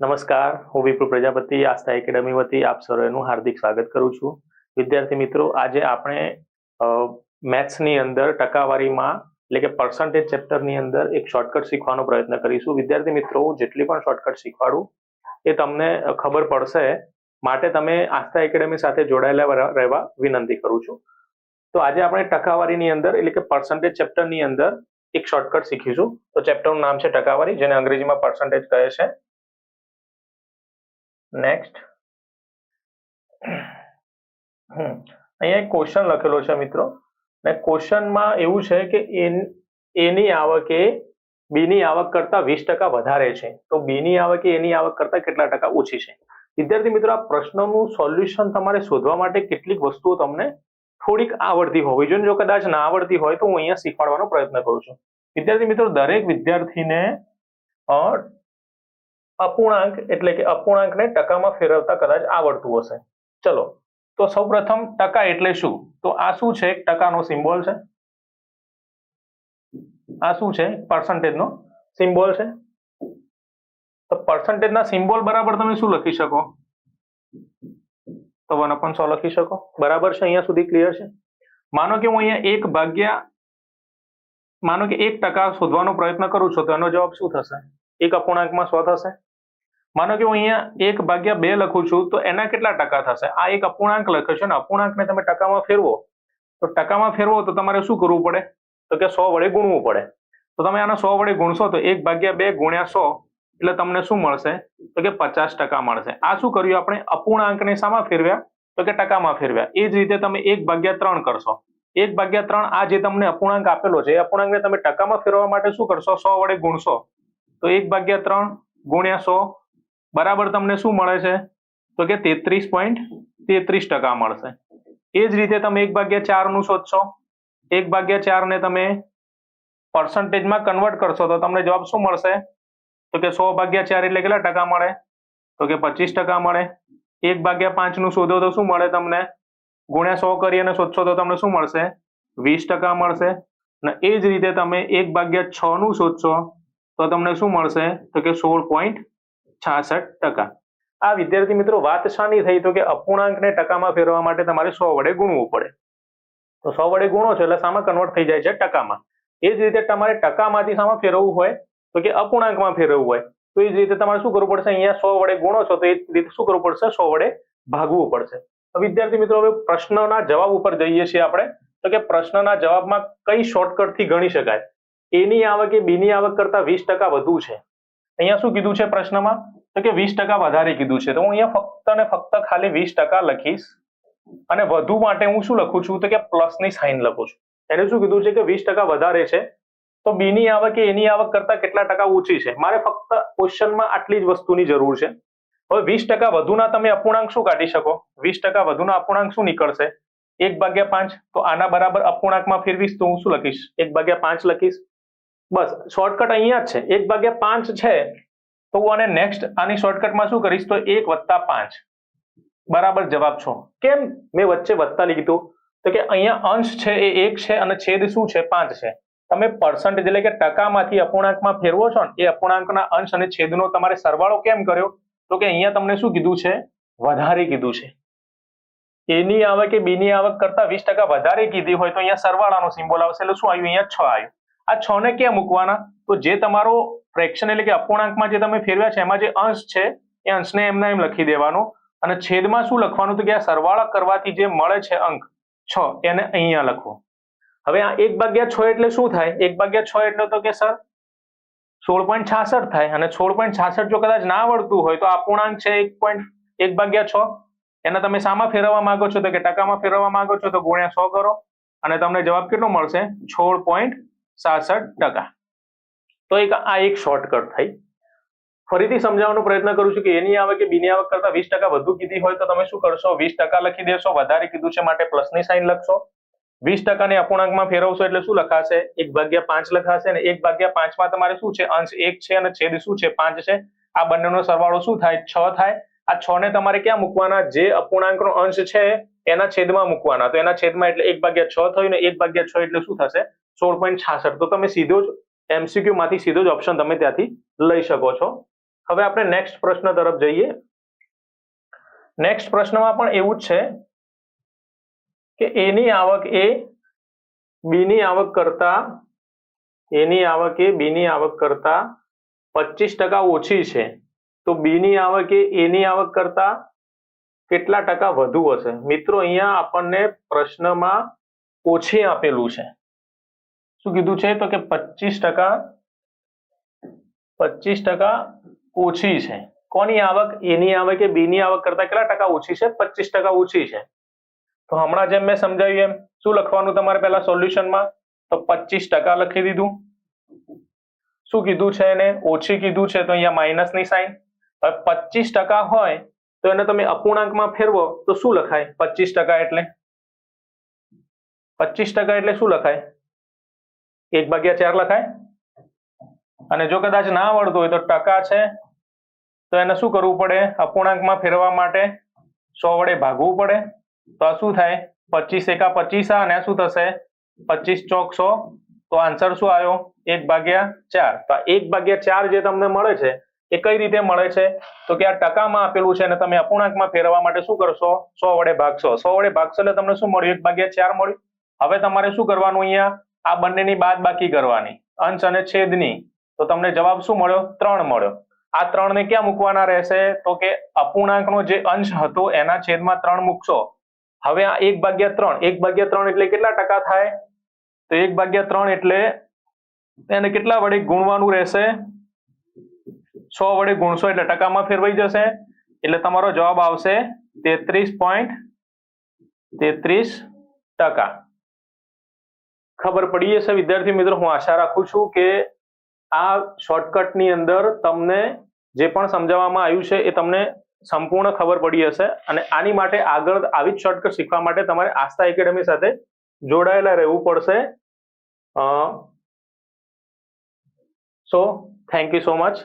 નમસ્કાર, હું વિપુલ પ્રજાપતિ, આસ્થા એકેડમી વતી આપ સર્વેનું હાર્દિક સ્વાગત કરું છું. વિદ્યાર્થી મિત્રો, આજે આપણે મેથ્સની અંદર ટકાવારીમાં, એટલે કે પર્સન્ટેજ ચેપ્ટરની અંદર એક શોર્ટકટ શીખવાનો પ્રયત્ન કરીશું. વિદ્યાર્થી મિત્રો, હું જેટલી પણ શોર્ટકટ શીખવાડું, એ તમને ખબર પડશે. માટે તમે આસ્થા એકેડમી સાથે જોડાયેલા રહેવા વિનંતી કરું છું. તો આજે આપણે ટકાવારીની અંદર, એટલે કે પર્સન્ટેજ ચેપ્ટરની અંદર, એક શોર્ટકટ શીખીશું. તો ચેપ્ટરનું નામ છે ટકાવારી, જેને અંગ્રેજીમાં પર્સન્ટેજ કહે છે. નેક્સ્ટ અહીંયા એક ક્વેશ્ચન લખેલો છે મિત્રો. ને ક્વેશ્ચનમાં એવું છે કે એની આવક એ બીની આવક કરતા વીસ ટકા વધારે છે. તો બીની આવક એની આવક કરતા કેટલા ટકા ઓછી છે? વિદ્યાર્થી મિત્રો, આ પ્રશ્નનું સોલ્યુશન તમારે શોધવા માટે કેટલીક વસ્તુઓ તમને થોડીક આવડતી હોવી જોઈએ. જો કદાચ ના આવડતી હોય તો હું અહીંયા શીખવાડવાનો પ્રયત્ન કરું છું. વિદ્યાર્થી મિત્રો, દરેક વિદ્યાર્થીને અપૂર્ણાંક એટલે કે અપૂર્ણાંકને ટકામાં ફેરવતા કદાચ આવડતું હશે. ચલો, તો સૌપ્રથમ ટકા એટલે શું? તો આ શું છે? ટકાનો સિમ્બોલ છે. આ શું છે? પર્સન્ટેજનો સિમ્બોલ છે. તો પર્સન્ટેજના સિમ્બોલ બરાબર તમે શું લખી શકો? તો વન અપોન સો લખી શકો. બરાબર છે? અહીંયા સુધી ક્લિયર છે? માનો કે હું અહીંયા એક ભાગ્યા, માનો કે એક ટકા શોધવાનો પ્રયત્ન કરું છું, તો એનો જવાબ શું થશે? એક અપૂર્ણાંકમાં સો થશે. માનો કે હું અહીંયા એક ભાગ્યા બે લખું છું, તો એના કેટલા ટકા થશે? આ એક અપૂર્ણાંક લખ્યો છે ને, અપૂર્ણાંકને તમે ટકામાં ફેરવો. તો ટકામાં ફેરવો તો તમારે શું કરવું પડે? તો કે સો વડે ગુણવું પડે. તો તમે આને સો વડે ગુણશો તો એક ભાગ્યા બે ગુણ્યા સો, એટલે તમને શું મળશે? તો કે પચાસ ટકા મળશે. આ શું કર્યું આપણે? અપૂર્ણાંકને શામાં ફેરવ્યા? તો કે ટકામાં ફેરવ્યા. એ જ રીતે તમે એક ભાગ્યા ત્રણ કરશો. એક ભાગ્યા ત્રણ આ જે તમને અપૂર્ણાંક આપેલો છે, એ અપૂર્ણાંકને તમે ટકામાં ફેરવવા માટે શું કરશો? સો વડે ગુણશો. તો એક ભાગ્યા ત્રણ ગુણ્યા સો બરાબર તમને શું મળે છે? તો કે તેત્રીસ પોઈન્ટ તેત્રીસ ટકા મળશે. એ જ રીતે તમે એક ભાગ્યા ચારનું શોધશો. એક ભાગ્યા ચારને તમે પર્સન્ટેજમાં કન્વર્ટ કરશો તો તમને જવાબ શું મળશે? તો કે સો ભાગ્યા ચાર એટલે કેટલા ટકા મળે? તો કે પચીસ ટકા મળે. એક ભાગ્યા પાંચનું શોધો તો શું મળે તમને? ગુણ્યા સો કરી અને શોધશો તો તમને શું મળશે? વીસ ટકા મળશે. અને એ જ રીતે તમે એક ભાગ્યા છનું શોધશો તો તમને શું મળશે? તો કે સોળ પોઈન્ટ છાસઠ ટકા. આ વિદ્યાર્થી મિત્રો વાત શાની થઈ તો કે અપૂર્ણાંકને ટકામાં ફેરવવા માટે તમારે સો વડે ગુણવું પડે. તો સો વડે ગુણો છો એટલે સામાં કન્વર્ટ થઈ જાય છે ટકામાં. એ જ રીતે તમારે ટકામાંથી સામાં ફેરવવું હોય તો કે અપૂર્ણાંકમાં ફેરવવું હોય. તો એ જ રીતે તમારે શું કરવું પડશે? અહીંયા સો વડે ગુણો છો તો એ રીતે શું કરવું પડશે? સો વડે ભાગવું પડશે. વિદ્યાર્થી મિત્રો, હવે પ્રશ્નના જવાબ ઉપર જઈએ છીએ આપણે. તો કે પ્રશ્નના જવાબમાં કઈ શોર્ટકટથી ગણી શકાય? એની આવક એ બીની આવક કરતા વીસ ટકા વધુ છે. અહીંયા શું કીધું છે પ્રશ્નમાં? તો કે વીસ ટકા વધારે કીધું છે. તો હું અહીંયા ફક્ત ને ફક્ત ખાલી વીસ ટકા લખીશ. અને વધુ માટે હું શું લખું છું? તો કે પ્લસની સાઇન લખું છું. એને શું કીધું છે કે વીસ ટકા વધારે છે? તો બીની આવક એની આવક કરતા કેટલા ટકા ઓછી છે? મારે ફક્ત ક્વેશ્ચનમાં આટલી જ વસ્તુની જરૂર છે. હવે વીસ ટકા વધુના તમે અપૂર્ણાંક શું કાઢી શકો? વીસ ટકા વધુના અપૂર્ણાંક શું નીકળશે? એક ભાગ્યા પાંચ? તો આના બરાબર અપૂર્ણાંકમાં ફેરવીશ તો હું શું લખીશ? એક ભાગ્યા પાંચ લખીશ. બસ શોર્ટકટ અહીંયા જ છે. એક ભાગ્યા પાંચ છે, તો હું આને નેક્સ્ટ આની શોર્ટકટમાં શું કરીશ? તો એક વત્તા પાંચ. બરાબર જવાબ છો. કેમ? મેં વચ્ચે વત્તા લીધું તો. કે અહીંયા અંશ છે એ એક છે અને છેદ શું છે? પાંચ છે. તમે પર્સન્ટેજ એટલે કે ટકામાંથી અપૂર્ણાંકમાં ફેરવો છો ને, એ અપૂર્ણાંકના અંશ અને છેદનો તમારે સરવાળો કેમ કર્યો? તો કે અહીંયા તમને શું કીધું છે? વધારે કીધું છે. એની આવક કે બીની આવક કરતા વીસ ટકા વધારે કીધી હોય તો અહીંયા સરવાળાનો સિમ્બોલ આવશે. એટલે શું આવ્યું? અહીંયા છ આવ્યું. આ છ ને ક્યાં મૂકવાના? તો જે તમારો ફ્રેક્શન એટલે કે અપૂર્ણાંકમાં જે તમે ફેરવ્યા છે, એમાં જે અંશ છે, એ અંશને એમના એમ લખી દેવાનો. અને છેદમાં શું લખવાનું? તો કે આ સરવાળા કરવાથી જે મળે છે અંક છ, એને અહીંયા લખવો હવે આ એક ભાગ્યા છ એટલે શું થાય? એક ભાગ્યા છ એટલે તો કે સર સોળ પોઈન્ટ છાસઠ થાય. અને સોળ પોઈન્ટ છાસઠ જો કદાચ ના આવડતું હોય, તો અપૂર્ણાંક છે એક પોઈન્ટ એક ભાગ્યા છ. એને તમે સામાં ફેરવવા માંગો છો? તો કે ટકામાં ફેરવવા માંગો છો? તો ગુણ્યા સો કરો. અને તમને જવાબ કેટલો મળશે? સોળ પોઈન્ટ સાસઠ ટકા. તો એક આ એક શોર્ટકટ થઈ. ફરીથી સમજાવવાનો પ્રયત્ન કરું છું કે એની આવક કે બીની આવક કરતા વીસ ટકા વધુ કીધી હોય તો તમે શું કરશો? વીસ ટકા લખી દેશો, વધારે કીધું છે માટે પ્લસની સાઇન લખશો. વીસ ટકાને અપૂર્ણાંકમાં ફેરવશો એટલે શું લખાશે? એક ભાગ્યા પાંચ લખાશે અને એક ભાગ્યા પાંચમાં તમારે શું છે? અંશ એક છે અને છેદ શું છે? પાંચ છે. આ બંનેનો સરવાળો શું થાય? છ થાય. આ છ ને તમારે ક્યાં મૂકવાના? જે અપૂર્ણાંકનો અંશ છે, એના છેદમાં મૂકવાના. તો એના છેદમાં એટલે એક ભાગ્યા છ થયું ને એક ભાગ્યા છ એટલે શું થશે? સોળ પોઈન્ટ છાસઠ. તો તમે સીધો જ એમસીક્યુ માંથી સીધો જ ઓપ્શન તમે ત્યાંથી લઈ શકો છો. હવે આપણે નેક્સ્ટ પ્રશ્ન તરફ જઈએ. નેક્સ્ટ પ્રશ્નમાં પણ એવું જ છે કે એની આવક એ બીની આવક કરતા એની આવક એ બીની આવક કરતા પચીસ ટકા ઓછી છે. તો બીની આવક એ એની આવક કરતા કેટલા ટકા વધુ હશે? મિત્રો, અહીંયા આપણને પ્રશ્નમાં ઓછી આપેલું છે. શું કીધું છે? તો કે પચીસ ટકા પચીસ ટકા ઓછી છે. કોની આવક? એની આવક કે બીની આવક કરતા કેટલા ટકા ઓછી છે? પચીસ ટકા ઓછી છે. તો હમણાં જેમ મેં સમજાવ્યું એમ, શું લખવાનું તમારે પહેલા સોલ્યુશનમાં? તો પચીસ ટકા લખી દીધું. શું કીધું છે એને? ઓછી કીધું છે તો અહીંયા માઇનસની સાઈન હવે પચીસ ટકા હોય તો એને તમે અપૂર્ણાંકમાં ફેરવો તો શું લખાય? પચીસ ટકા એટલે. પચીસ ટકા એટલે શું લખાય? એક ભાગ્યા ચાર લખાય. અને જો કદાચ ના આવડતું હોય તો ટકા છે, તો એને શું કરવું પડે? અપૂર્ણાંકમાં ફેરવા માટે સો વડે ભાગવું પડે. તો શું થાય? પચીસ એકા પચીસ અને શું થશે? પચીસ ચોક સો. તો આન્સર શું આવ્યો? એક ભાગ્યા ચાર. તો એક ભાગ્યા ચાર જે તમને મળે છે, એ કઈ રીતે મળે છે? તો કે આ ટકામાં આપેલું છે અને તમે અપૂર્ણાંકમાં ફેરવા માટે શું કરશો? સો વડે ભાગશો. સો વડે ભાગશો એટલે તમને શું મળ્યું? એક ભાગ્યા ચાર મળ્યું. હવે તમારે શું કરવાનું અહીંયા? આ બંનેની બાદ બાકી કરવાની. અંશ અને છેદની. તો તમને જવાબ શું મળ્યો? ત્રણ મળ્યો. આ ત્રણ ને ક્યાં મૂકવાના રહેશે? તો કે અપૂર્ણાંકનો જે અંશ હતો, એના છેદમાં ત્રણ મૂકશો. હવે આ એક ભાગ્યા ત્રણ. એક ભાગ્યા ત્રણ એટલે કેટલા ટકા થાય? તો એક ભાગ્યા ત્રણ એટલે એને કેટલા વડે ગુણવાનું રહેશે? સો વડે ગુણશો એટલે ટકામાં ફેરવાઈ જશે. એટલે તમારો જવાબ આવશે તેત્રીસ પોઈન્ટ તેત્રીસ ટકા. ખબર પડી હશે. વિદ્યાર્થી મિત્રો, હું આશા રાખું છું કે આ શોર્ટકટની અંદર તમને જે પણ સમજાવવામાં આવ્યું છે એ તમને સંપૂર્ણ ખબર પડી હશે અને આની માટે આગળ આવી જ શોર્ટકટ શીખવા માટે તમારે આસ્થા એકેડમી સાથે જોડાયેલા રહેવું પડશે. So thank you so much